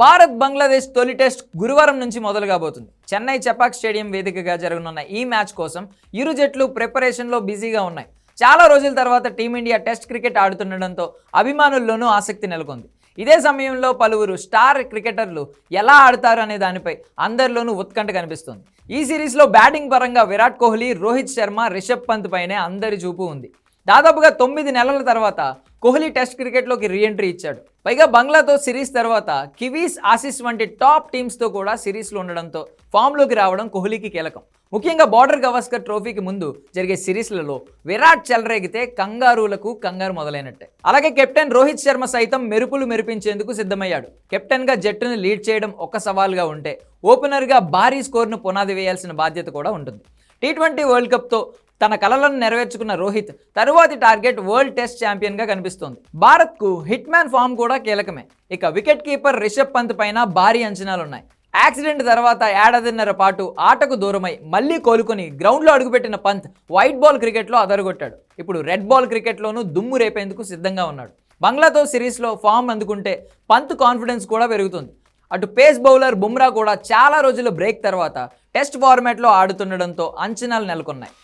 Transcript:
భారత్ బంగ్లాదేశ్ తొలి టెస్ట్ గురువారం నుంచి మొదలు కాబోతుంది. చెన్నై చపాక్ స్టేడియం వేదికగా జరగనున్న ఈ మ్యాచ్ కోసం ఇరు జట్లు ప్రిపరేషన్లో బిజీగా ఉన్నాయి. చాలా రోజుల తర్వాత టీమిండియా టెస్ట్ క్రికెట్ ఆడుతుండడంతో అభిమానుల్లోనూ ఆసక్తి నెలకొంది. ఇదే సమయంలో పలువురు స్టార్ క్రికెటర్లు ఎలా ఆడతారు అనే దానిపై అందరిలోనూ ఉత్కంఠ కనిపిస్తుంది. ఈ సిరీస్లో బ్యాటింగ్ పరంగా విరాట్ కోహ్లీ రోహిత్ శర్మ రిషబ్ పంత్ పైనే అందరి చూపు ఉంది. దాదాపుగా తొమ్మిది నెలల తర్వాత కోహ్లీ టెస్ట్ క్రికెట్లోకి రీఎంట్రీ ఇచ్చాడు. పైగా బంగ్లాతో సిరీస్ తర్వాత కివీస్ ఆసిస్ వంటి టాప్ టీమ్స్తో కూడా సిరీస్లో ఉండడంతో ఫామ్లోకి రావడం కోహ్లీకి కీలకం. ముఖ్యంగా బార్డర్ గవాస్కర్ ట్రోఫీకి ముందు జరిగే సిరీస్లలో విరాట్ చెలరేగితే కంగారులకు కంగారు మొదలైనట్టే. అలాగే కెప్టెన్ రోహిత్ శర్మ సైతం మెరుపులు మెరిపించేందుకు సిద్ధమయ్యాడు. కెప్టెన్గా జట్టును లీడ్ చేయడం ఒక సవాల్గా ఉంటే ఓపెనర్గా భారీ స్కోర్ను పునాది వేయాల్సిన బాధ్యత కూడా ఉంటుంది. టీ ట్వంటీ వరల్డ్ కప్తో తన కలలను నెరవేర్చుకున్న రోహిత్ తరువాతి టార్గెట్ వరల్డ్ టెస్ట్ ఛాంపియన్గా కనిపిస్తోంది. భారత్కు హిట్ మ్యాన్ ఫామ్ కూడా కీలకమే. ఇక వికెట్ కీపర్ రిషబ్ పంత్ పైన భారీ అంచనాలున్నాయి. యాక్సిడెంట్ తర్వాత ఏడాదిన్నర పాటు ఆటకు దూరమై మళ్ళీ కోలుకొని గ్రౌండ్లో అడుగుపెట్టిన పంత్ వైట్ బాల్ క్రికెట్లో అదరగొట్టాడు. ఇప్పుడు రెడ్ బాల్ క్రికెట్లోనూ దుమ్ము రేపేందుకు సిద్ధంగా ఉన్నాడు. బంగ్లాతో సిరీస్లో ఫామ్ అందుకుంటే పంత్ కాన్ఫిడెన్స్ కూడా పెరుగుతుంది. అటు పేస్ బౌలర్ బుమ్రా కూడా చాలా రోజుల బ్రేక్ తర్వాత టెస్ట్ ఫార్మాట్లో ఆడుతుండడంతో అంచనాలు నెలకొన్నాయి.